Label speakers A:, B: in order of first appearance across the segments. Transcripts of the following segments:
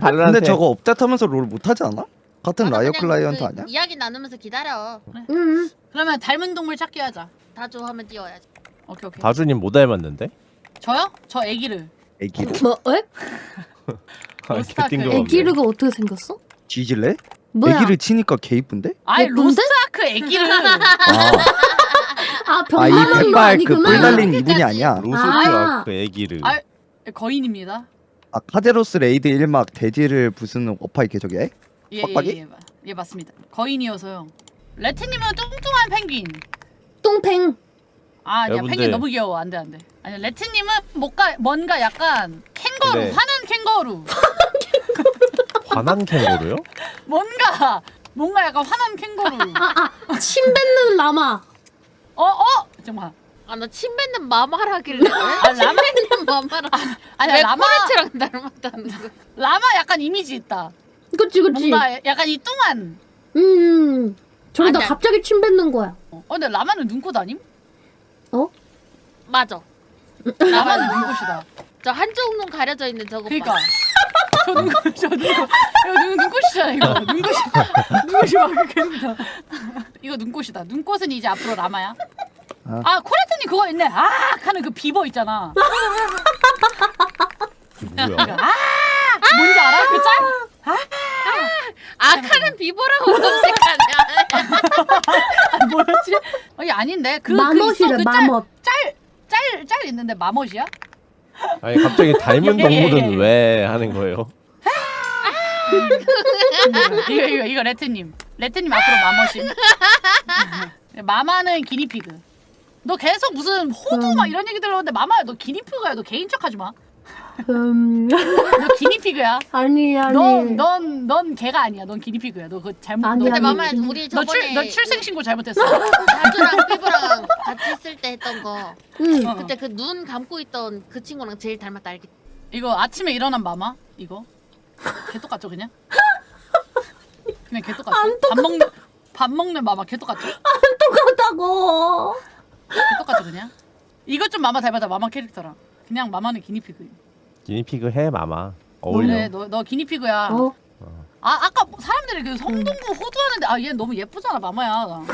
A: 발란테.
B: 근데 저거 업데이트하면서 롤 못하지 않아? 같은
C: 맞아,
B: 라이어
C: 그냥
B: 클라이언트
C: 그
B: 아니야?
C: 이야기 나누면서 기다려.
D: 응.
E: 그러면 닮은 동물 찾기 하자.
C: 다조 하면 뛰어야지.
E: 오케이 오케이.
A: 다주님 못 닮았는데?
E: 저요? 저 애기를.
B: 애기를
D: 뭐? 에?
A: 아,
E: 로스타크.
D: 애기르가 어떻게 생겼어?
B: 뒤질래?
D: 뭐야?
B: 애기를 치니까 개 이쁜데?
E: 아이? 로스트아크 애기를.
B: 아,
D: 아
B: 아, 이
D: 병만한
B: 거그
D: 아니구나.
B: 뿔 달린 이분이 아니야.
D: 아.
A: 로스트아크 그 애기를.
E: 아, 거인입니다.
B: 아 카제로스 레이드 1막 돼지를 부수는 어파이 개적이야?
E: 예,
B: 빡빡이?
E: 예, 예, 마- 예 맞습니다. 거인이어서요. 레트님은 뚱뚱한 펭귄.
D: 똥팽.
E: 아, 아니야
A: 여러분들.
E: 펭귄 너무 귀여워 안 돼 안 돼. 아니 레트님은 뭔가 뭔가 약간 캥거루
A: 네.
E: 화난 캥거루.
A: 화난 캥거루요?
E: 뭔가 뭔가 약간 화난 캥거루.
D: 아, 침 뱉는 라마.
E: 어 어. 정말.
C: 아 나 침 뱉는 마마라길래.
E: 아 라마
C: 뱉는 마마라.
E: 아니
C: 왜
E: 라마
C: 코레트랑 닮았다는 거.
E: 라마 약간 이미지 있다.
D: 그치 그치.
E: 뭔가 약간 이 뚱한.
D: 음. 저러다
C: 아니야.
D: 갑자기 침 뱉는 거야.
E: 어 근데 라마는 눈꽃 아님?
C: 맞아.
E: 라마는 눈꽃이다.
C: 저 한쪽 눈 가려져 있는 저거
E: 그러니까.
C: 봐.
E: 저 눈꽃 저 눈꽃 이거 눈 눈꽃이잖아 이거 눈꽃이 눈꽃이 막 이렇게 이거 눈꽃이다 눈꽃은 이제 앞으로 라마야
B: 아.
E: 아 코레트 님 그거 있네 아 하는 그 비버 있잖아
A: 뭐야?
E: 아 뭔지 알아 그 짤?
C: 아카는 비보라고 검색하냐.
E: 아, 뭐였지 어, 이게 아닌데 그
D: 마멋이래
E: 그
D: 마멋.
E: 짤 짤 짤 있는데 마멋이야
A: 아니 갑자기 닮은
E: 예, 예, 예.
A: 동물은 왜 하는 거예요?
E: 이거 이거 이거 레트님 레트님 앞으로 마멋임 마마는 기니피그 너 계속 무슨 호두 막 이런 얘기 들었는데 마마야 너 기니피그야 너 개인 척하지 마.
D: 음.
E: 너 기니피그야.
D: 아니 아니.
E: 넌넌 넌 개가 아니야. 넌 기니피그야. 너 그 잘못.
D: 아니,
E: 너,
C: 근데
D: 아니.
C: 마마 우리
E: 너,
C: 저번에
E: 출, 너 출생 신고 잘못했어.
C: 다주랑 피부랑 같이 있을 때 했던 거.
D: 응.
E: 어.
C: 그때 그 눈 감고 있던 그 친구랑 제일 닮았다 알겠지?
E: 이거 아침에 일어난 마마 이거 개 똑같죠 그냥? 그냥 개 똑같죠?
D: 안
E: 밥 먹는 밥 먹는 마마 개 똑같죠? 개
D: 똑같다고.
E: 똑같죠 그냥? 이것 좀 마마 닮았다 마마 캐릭터랑. 그냥 마마는 기니피그.
A: 기니피그 해 마마. 어울려.
E: 그래 너너 기니피그야.
D: 어.
E: 아 아까 사람들이 그 성동구 호두하는데 아 얘 너무 예쁘잖아 마마야.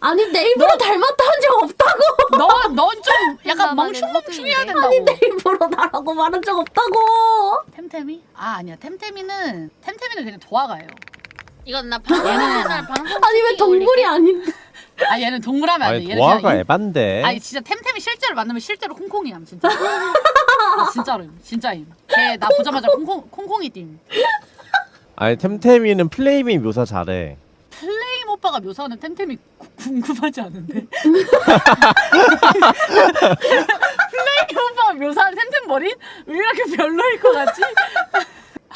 D: 아니 내 입으로 닮았다 한 적 없다고.
E: 너넌 좀 약간
C: 마마는
E: 멍충멍충해야
C: 호두인데.
E: 된다고.
D: 아니 내 입으로 나라고 말한 적 없다고.
E: 템템이? 아 아니야 템템이는 템템이는 그냥 도화가예요.
C: 이건 나 방송 날 방송
D: 아니 왜 동물이. 아닌데?
E: 아 얘는 동물하면 안 돼.
A: 아니
E: 얘는
A: 도화가
E: 인-
A: 에반데.
E: 아니 진짜 템템이 실제로 만나면 실제로 콩콩이야 진짜. 아, 진짜로 진짜임. 걔 나 보자마자 콩콩 콩콩이 띵.
A: 아니 템템이는 플레이밍 묘사 잘해.
E: 플레임 오빠가 묘사하는 템템이 구- 궁금하지 않은데. 플레임 오빠가 묘사하는 템템 머리 왜 이렇게 별로일 것 같지?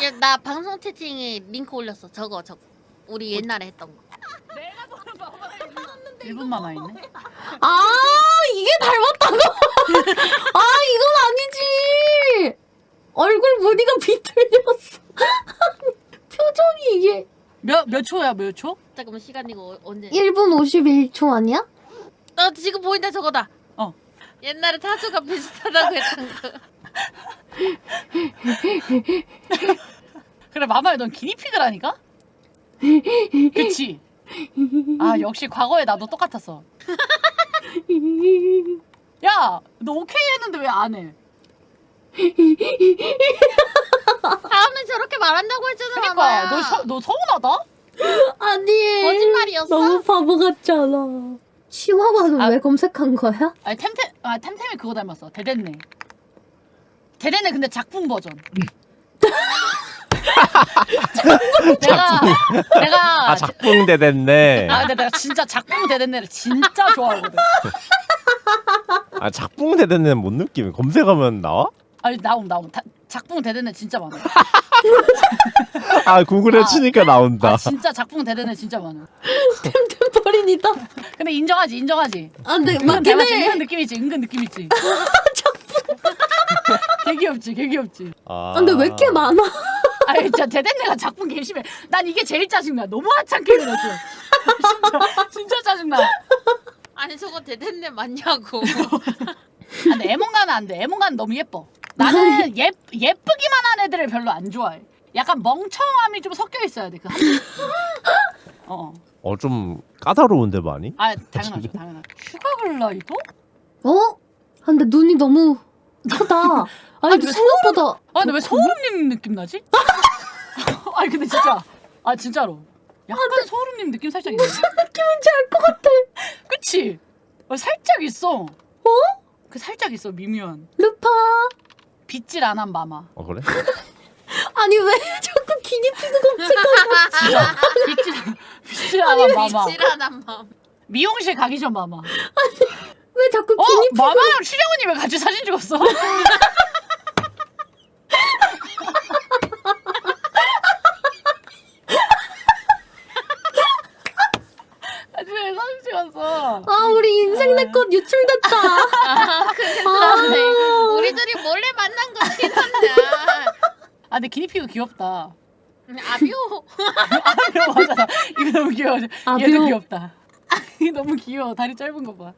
C: 야, 나 방송 채팅에 링크 올렸어. 저거 저거. 우리 옛날에 했던 거.
E: 내가 보는 마마가 1분 만화 있네.
D: 아 이게 닮았다고? 아 이건 아니지. 얼굴 무늬가 비틀렸어. 표정이 이게
E: 몇 몇 초야 몇 초?
C: 잠깐만 시간 이거 언제?
D: 1분 51초 아니야?
C: 나 지금 보인다 저거다.
E: 어.
C: 옛날에 타수가 비슷하다고 했던 거.
E: 그래 마마야 넌 기니피그라니까? 그치? 아 역시 과거에 나도 똑같았어 야 너 오케이 했는데 왜 안 해?
C: 다음에 저렇게 말한다고 했잖아.
E: 그니까. 너, 서, 너 서운하다?
D: 아니
C: 거짓말이었어?
D: 너무 바보 같잖아. 치와와는
E: 아.
D: 왜 검색한 거야?
E: 아니 템템 아 템템이 그거 닮았어 대댄네 대댄네 근데 작품 버전 내가 내가
A: 아 작붕대 됐네.
E: 아 근데 내가 진짜 작품 대댄네를 진짜 좋아하거든
A: 아 작붕대 됐네 뭔 느낌? 검색하면 나와?
E: 아니 나옴 나옴 다, 작품 대댄네 진짜 많아
A: 아 구글에
E: 아.
A: 치니까 나온다.
E: 아 진짜 작품 대댄네 진짜 많아
D: 템템버린이다.
E: 근데 인정하지 인정하지
D: 아 근데 맞긴
E: 대박 은근
D: 해.
E: 느낌 있지 은근 느낌 있지 개 귀엽지 개 귀엽지
A: 아,
D: 아, 근데 왜 이렇게 많아?
E: 아니 진짜 대댄네가 작품 개심해 난 이게 제일 짜증나 너무 하찮게 그렸어 진짜 진짜 짜증나 아,
C: 아니 저거 대댄네 맞냐고.
E: 근데 에몽가는 안 돼 에몽가는 너무 예뻐 나는 예 예쁘기만 한 애들을 별로 안 좋아해. 약간 멍청함이 좀 섞여 있어야 돼. 그 한. 어.
A: 어 좀 까다로운데 많이?
E: 아 당연하죠, 당연하죠. 슈가 글라이더?
D: 어? 아, 근데 눈이 너무 크다. 아니
E: 아니, 왜
D: 생각보다
E: 아 근데 왜 소름님 느낌 나지? 아니 근데 진짜 아 진짜로 약간 소름님 느낌 살짝 있네.
D: 무슨 느낌인지 알 것 같아.
E: 그치? 어, 살짝 있어. 어? 그 살짝 있어 미묘한.
D: 루파.
E: 빗질 안 한 마마.
A: 어 그래?
D: 아니 왜 자꾸 기니피그 검색하고
E: 진짜 빗질 빗질 안 한 마마.
C: 미칠하단 맘.
E: 미용실 가기 전 마마.
D: 어왜 자꾸 기니피그
E: 마마랑 추정훈이 왜 같이 사진 찍었어? 같이 찍었어?
D: 아 우리 인생 내 것 유출됐다.
C: 아, 그러네. 우리들이 몰래 만난 거긴 한데.
E: 아 근데 기니피그 귀엽다.
C: 아뷰.
E: 아 맞아. 이거 너무 귀여워.
D: 아,
E: 얘도
D: 묘.
E: 귀엽다. 이게 너무 귀여워. 다리 짧은 거 봐.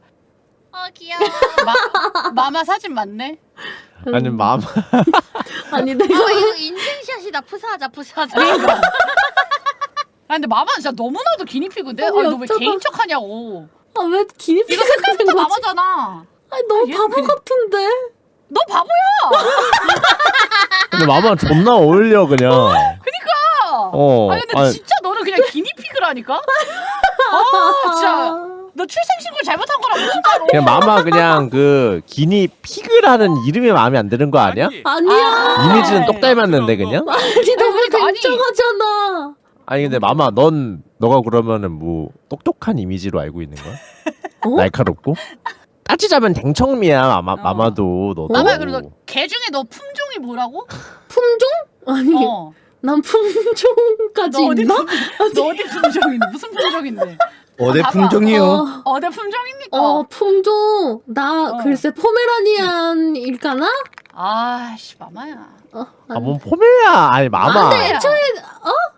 C: 어 귀여워.
E: 마, 마마 사진 맞네.
A: 아니 마음
D: 아니
C: 어
D: 내가
C: 이거 인증샷이다. 푸사하자 푸사하자.
E: 아 근데 마마 진짜 너무나도 기니피그인데.
D: 아니,
E: 아니 너왜
D: 어쩌다-
E: 개인 척하냐고.
D: 아 왜 기니피그
E: 이거 색깔부터
D: 된 거지?
E: 마마잖아.
D: 아니 너무
E: 얘는
D: 바보
E: 그냥-
D: 같은데.
E: 너 바보야.
A: 근데 마마 존나 어울려 그냥
E: 그러니까.
A: 어
E: 아니 근데
A: 아니,
E: 진짜 너는 그냥 기니피그라니까. 아 진짜. 너 출생신고 잘못한 거라고 진짜로.
A: 그냥 마마 그냥 그 기니 피그라는 이름이 마음에 안 드는 거 아니야?
D: 아니야.
E: 아.
A: 이미지는 똑 닮았는데 그냥?
D: 아니 너무
E: 그러니까, 아니.
D: 냉정하잖아.
A: 아니 근데 마마 넌 너가 그러면은 뭐 똑똑한 이미지로 알고 있는 거야?
D: 어?
A: 날카롭고? 따지자면 댕청미야 마마
E: 어.
A: 마마도 너도
E: 마마 그리고 너개 중에 너 품종이 뭐라고?
D: 품종? 아니
E: 어.
D: 난 품종까지
E: 너 어디
D: 있나?
E: 품, 너 어디 품종인데 무슨 품종인데?
B: 어대
E: 봐봐.
B: 품종이요.
D: 어,
E: 어디 품종입니까?
D: 어 품종 나
E: 어.
D: 글쎄 포메라니안일까나?
E: 아씨 마마야.
D: 어,
A: 아뭔 포메야 아니 마마
D: 아, 근데 애초에 어?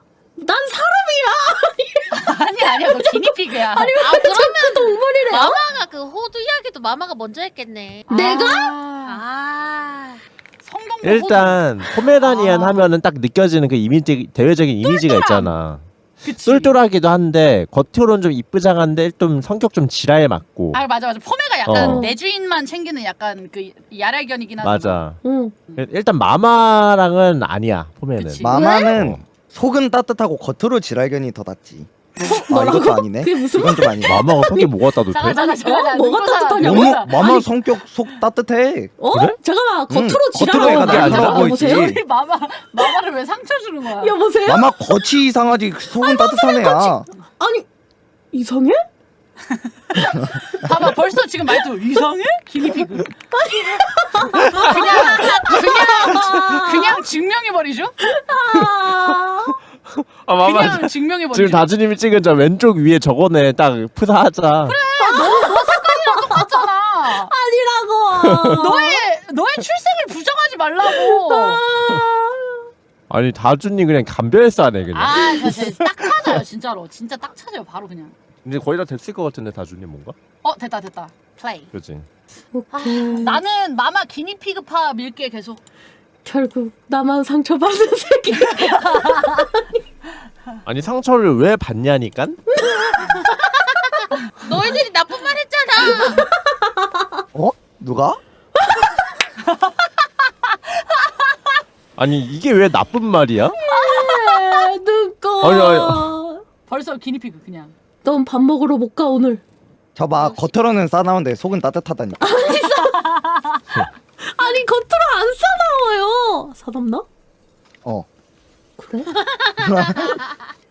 E: 아니 아니야 너 기니피그야.
D: 아니 왜
C: 아, 그러면
D: 동물이래? 어?
C: 마마가 그 호두 이야기도 마마가 먼저 했겠네.
D: 내가?
E: 아,
C: 아.
E: 성동구
A: 일단 포메라니안
E: 아.
A: 하면은 딱 느껴지는 그 이미지 대외적인 이미지가 있잖아.
E: 그치.
A: 똘똘하기도 한데 겉으로는 좀 이쁘장한데 좀 성격 좀 지랄 맞고
E: 아 맞아 맞아 포메가 약간
A: 어.
E: 내 주인만 챙기는 약간 그 야랄견이긴 하잖아.
A: 맞아
D: 응.
A: 일단 마마랑은 아니야 포메는
E: 그치.
B: 마마는
A: 어.
B: 속은 따뜻하고 겉으로 지랄견이 더 낫지. 아
D: 뭐라고?
B: 이것도 아니네.
D: 그게 무슨
B: 이건 좀 아니네.
A: 마마가 성격 뭐가 따뜻해?
E: 잠깐 잠깐 잠깐.
D: 어? 뭐가 따뜻하냐고?
B: 너무 마마 성격 속 따뜻해.
D: 어?
A: 그래?
D: 잠깐만 겉으로
B: 응,
D: 지랄하는
B: 겉으로
D: 아니라
A: 날카로워
B: 보이지.
D: 여보세요?
E: 우리 마마 마마를 왜 상처 주는 거야?
D: 여보세요?
B: 마마 겉이 이상하지 속은 따뜻한 애야.
D: 아니 이상해?
E: 봐봐 벌써 지금 말투 이상해? 기니피그. 그냥 그냥 그냥 증명해 버리죠?
D: 아,
A: 아 마마
E: 그냥 증명해
A: 지금
E: 버리죠.
A: 다주님이 찍은 저 왼쪽 위에 저거네 딱 푸사하자
E: 똑같잖아.
D: 아니라고.
E: 너의 너의 출생을 부정하지 말라고.
A: 아니 다주님 그냥 감별사네 그냥
E: 아, 진짜 딱 찾아요, 진짜로. 진짜 딱 찾아요, 바로 그냥.
A: 이제 거의 다 됐을 것 같은데 다주님 뭔가?
E: 어, 됐다, 됐다. 플레이.
A: 그지
D: 오케이.
E: 나는 마마 기니피그파 밀게 계속.
D: 결국 나만 상처받은 새끼.
A: 아니 상처를 왜 받냐니깐?
C: 너희들이 나쁜 말 했잖아.
B: 어? 누가?
A: 아니 이게 왜 나쁜 말이야?
D: 눈꺼.
A: 아니, 아니.
E: 벌써 기니피그 그냥.
D: 넌 밥 먹으러 못 가 오늘.
B: 저봐 겉으로는 싸나운데 속은 따뜻하다니까.
D: 아니 겉으로 안 싸나워요. 사납나?
B: 어.
D: 그래?